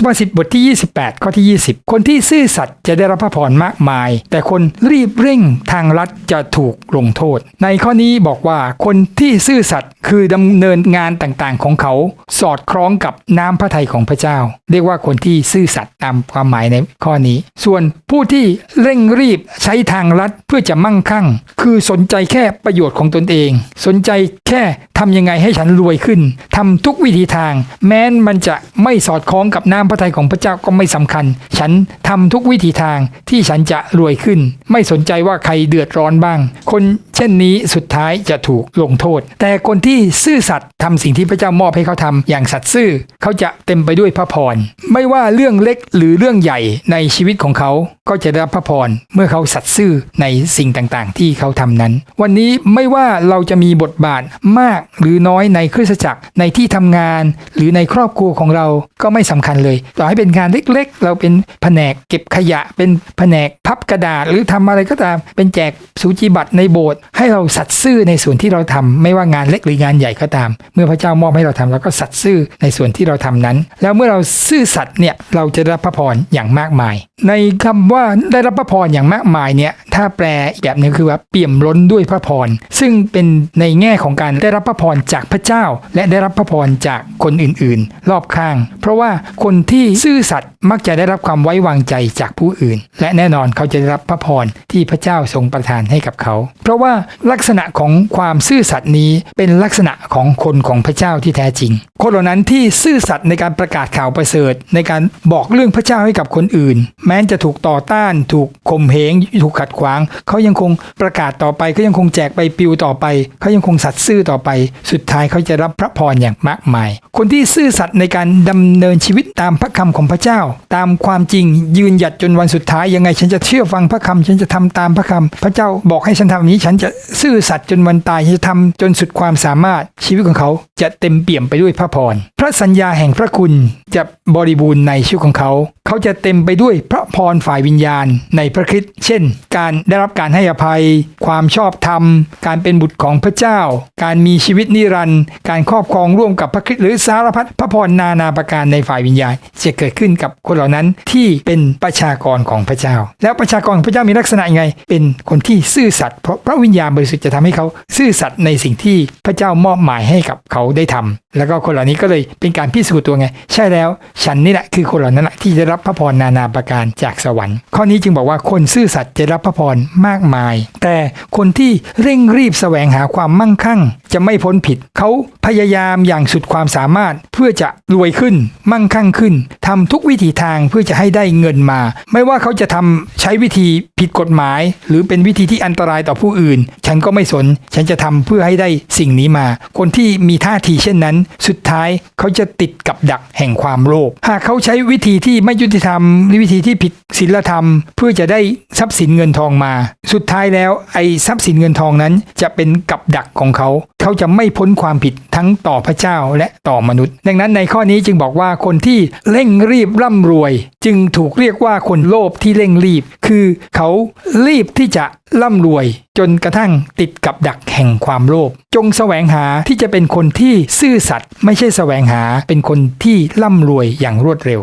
สุภาษิตบทที่ 28 ข้อที่ 20 คนที่ซื่อสัตย์จะได้รับพระพรมากมาย แต่คนรีบเร่งทางลัดจะถูกลงโทษ ในข้อนี้บอกว่าคนที่ซื่อสัตย์คือดำเนินงานต่างๆของเขา สอดคล้องกับน้ำพระทัยของพระเจ้า เรียกว่าคนที่ซื่อสัตย์ตามความหมายในข้อนี้ ส่วนผู้ที่เร่งรีบใช้ทางลัดเพื่อจะมั่งคั่ง คือสนใจแค่ประโยชน์ของตนเอง สนใจแค่ทำยังไงให้ฉันรวยขึ้นทำทุกวิธีทาง แม้นมันจะไม่สอดคล้องกับน้ำพระทัยของพระเจ้าก็ไม่สำคัญ ฉันทำทุกวิถีทางที่ฉันจะรวยขึ้น ไม่สนใจว่าใครเดือดร้อนบ้าง คน เช่นนี้สุดท้ายจะถูกลงโทษ แต่คนที่ซื่อสัตย์ทำสิ่งที่พระเจ้ามอบให้เขาทำอย่างสัตย์ซื่อ เขาจะเต็มไปด้วยพระพร ไม่ว่าเรื่องเล็กหรือเรื่องใหญ่ในชีวิตของเขาก็จะได้รับพระพรเมื่อเขาสัตย์ซื่อในสิ่งต่างๆ ที่เขาทำนั้น วันนี้ไม่ว่าเราจะมีบทบาทมากหรือน้อยในคริสตจักรในที่ทำงาน หรือในครอบครัวของเราก็ไม่สำคัญเลย ต่อให้เป็นงานเล็กๆ เราเป็นแผนกเก็บขยะ เป็นแผนกพับกระดาษ หรือทำอะไรก็ตามเป็นแจกสูจิบัตรในโบสถ์ให้เราสัตย์ซื่อในส่วนที่เราทำไม่ว่างานเล็กหรืองานใหญ่ก็ตาม เมื่อพระเจ้ามอบให้เราทำเราก็สัตย์ซื่อในส่วนที่เราทำนั้น แล้วเมื่อเราซื่อสัตย์เนี่ยเราจะได้รับพระพรอย่างมากมาย ในคำว่าได้รับพระพรอย่างมากมายเนี่ยถ้าแปลแบบนึงคือว่าเปี่ยมล้นด้วยพระพรซึ่งเป็นในแง่ของการได้รับพระพรจากพระเจ้า และได้รับพระพรจากคนอื่นๆ รอบข้าง เพราะว่าคนที่ซื่อสัตย์มักจะได้รับความไว้วางใจจากผู้อื่น และแน่นอนเขาจะได้รับพระพรที่พระเจ้าทรงประทานให้กับเขา เพราะว่าลักษณะของความซื่อสัตย์นี้เป็นลักษณะของคนของพระเจ้าที่แท้จริง คนเหล่านั้นที่ซื่อสัตย์ในการประกาศข่าวประเสริฐ ในการบอกเรื่องพระเจ้าให้กับคนอื่น แม้จะถูกต่อต้านถูกข่มเหงถูกขัดขวาง เขายังคงประกาศต่อไปเขายังคงแจกใบปลิวต่อไป เขายังคงสัตย์ซื่อต่อไป สุดท้ายเขาจะรับพระพรอย่างมากมาย คนที่ซื่อสัตย์ในการดำเนินชีวิตตามพระคำของพระเจ้า ตามความจริงยืนหยัดจนวันสุดท้ายยังไงฉันจะเชื่อฟังพระคำฉันจะทำตามพระคำพระเจ้าบอกให้ฉันทำอย่างนี้ฉันจะซื่อสัตย์จนวันตายจะทำจนสุดความสามารถชีวิตของเขาจะเต็มเปี่ยมไปด้วยพระพร พระสัญญาแห่งพระคุณจะบริบูรณ์ในชีวิตของเขา เขาจะเต็มไปด้วยพระพรฝ่ายวิญญาณในพระคริสต์เช่น การได้รับการให้อภัย ความชอบธรรม การเป็นบุตรของพระเจ้า การมีชีวิตนิรันดร์การครอบครองร่วมกับพระคริสต์หรือสารพัดพระพรนานาประการในฝ่ายวิญญาณจะเกิดขึ้นกับคนเหล่านั้นที่เป็นประชากรของพระเจ้า แล้วประชากรของพระเจ้ามีลักษณะยังไง เป็นคนที่ซื่อสัตย์เพราะพระวิญญาณบริสุทธิ์จะทำให้เขาซื่อสัตย์ในสิ่งที่พระเจ้ามอบหมายให้กับเขาได้ทำแล้วก็คนเหล่านี้ก็เลยเป็นการพิสูจน์ตัวไง ใช่แล้วฉันนี่แหละคือคนเหล่านั้นที่จะรับพระพรนานาประการจากสวรรค์ ข้อนี้จึงบอกว่าคนซื่อสัตย์จะรับพระพรมากมาย แต่คนที่เร่งรีบแสวงหาความมั่งคั่ง จะไม่พ้นผิด เขาพยายามอย่างสุดความสามารถเพื่อจะรวยขึ้น มั่งคั่งขึ้นทำทุกวิถีทางเพื่อจะให้ได้เงินมา ไม่ว่าเขาจะทำใช้วิธีผิดกฎหมาย หรือเป็นวิธีที่อันตรายต่อผู้อื่น ฉันก็ไม่สน ฉันจะทำเพื่อให้ได้สิ่งนี้มา คนที่มีท่าทีเช่นนั้น สุดท้ายเขาจะติดกับดักแห่งความโลภหากเขาใช้วิธีที่ไม่ยุยุติธรรมหรือวิธีที่ผิดศีลธรรม เพื่อจะได้ทรัพย์สินเงินทองมา สุดท้ายแล้วไอ้ทรัพย์สินเงินทองนั้นจะเป็นกับดักของเขา เขาจะไม่พ้นความผิดทั้งต่อพระเจ้าและต่อมนุษย์ ดังนั้นในข้อนี้จึงบอกว่าคนที่เร่งรีบร่ำรวย จึงถูกเรียกว่าคนโลภที่เร่งรีบ คือเขารีบที่จะร่ำรวย จนกระทั่งติดกับดักแห่งความโลภจงแสวงหาที่จะเป็นคนที่ซื่อสัตย์ไม่ใช่แสวงหาเป็นคนที่ร่ำรวยอย่างรวดเร็ว